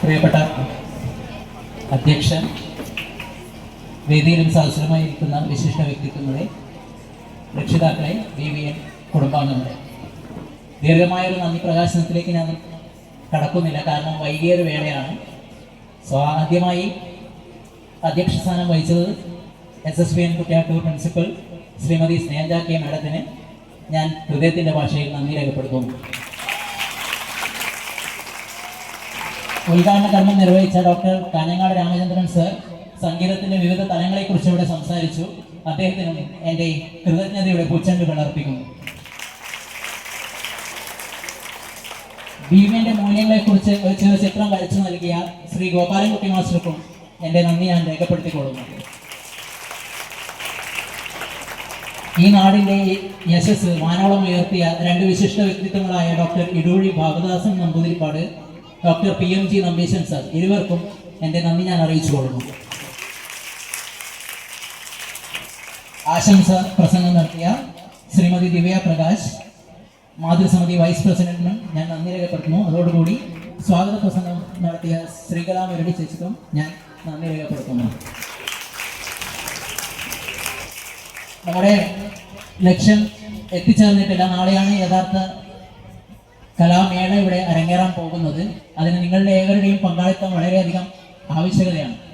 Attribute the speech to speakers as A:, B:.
A: പ്രിയപ്പെട്ട അധ്യക്ഷൻ വേദിയിലും സദസ്സരമായിരിക്കുന്ന വിശിഷ്ട വ്യക്തിത്വങ്ങളെ രക്ഷിതാക്കളെ ബി വി എൻ കുടുംബാംഗങ്ങളെ. ദീർഘമായ ഒരു നന്ദി പ്രകാശനത്തിലേക്ക് ഞാൻ കടക്കുന്നില്ല. കാരണം വൈകിയൊരു വേളയാണ്. സോ ആദ്യമായി അധ്യക്ഷ സ്ഥാനം വഹിച്ചത് S S P N Kuttiyattoor principal Shrimati Snehaja K മാഡത്തിന് ഞാൻ ഹൃദയത്തിന്റെ ഭാഷയിൽ നന്ദി രേഖപ്പെടുത്തുന്നു. ഉദ്ഘാടന കർമ്മം നിർവഹിച്ച ഡോക്ടർ കാഞ്ഞങ്ങാട് രാമചന്ദ്രൻ സർ സംഗീതത്തിന്റെ വിവിധ തലങ്ങളെക്കുറിച്ച് ഇവിടെ സംസാരിച്ചു. അദ്ദേഹത്തിനും എന്റെ കൃതജ്ഞതയുടെ പൂച്ചെണ്ടുകൾ അർപ്പിക്കുന്നു. ഭീമന്റെ മൂല്യങ്ങളെക്കുറിച്ച് ഒരു ചിത്രം വരച്ചു നൽകിയ ശ്രീ ഗോപാലൻകുട്ടി മാസ്റ്റർക്കും എന്റെ നന്ദി ഞാൻ രേഖപ്പെടുത്തിക്കൊള്ളുന്നു. ഈ നാടിന്റെ യശസ് വാനോളം ഉയർത്തിയ രണ്ട് വിശിഷ്ട വ്യക്തിത്വങ്ങളായ doctor Itoozhi Bhagadasan Namboothiripad doctor P M G Nambeesan sir ഇരുവർക്കും എന്റെ നന്ദി ഞാൻ അറിയിച്ചു കൊള്ളുന്നു. ആശംസ പ്രസംഗം നടത്തിയ ശ്രീമതി ദിവ്യ പ്രകാശ് മാതൃസമിതി വൈസ് പ്രസിഡന്റിനും ഞാൻ നന്ദി രേഖപ്പെടുത്തുന്നു. അതോടുകൂടി സ്വാഗത പ്രസംഗം നടത്തിയ ശ്രീകലാ മുരളി ചേച്ചിക്കും ഞാൻ നന്ദി രേഖപ്പെടുത്തുന്നു. നമ്മുടെ ലക്ഷ്യം എത്തിച്ചേർന്നിട്ടില്ല. നാളെയാണ് യഥാർത്ഥ കലാമേള ഇവിടെ അരങ്ങേറാൻ പോകുന്നത്. അതിന് നിങ്ങളുടെ ഏവരുടെയും പങ്കാളിത്തം വളരെയധികം ആവശ്യകതയാണ്.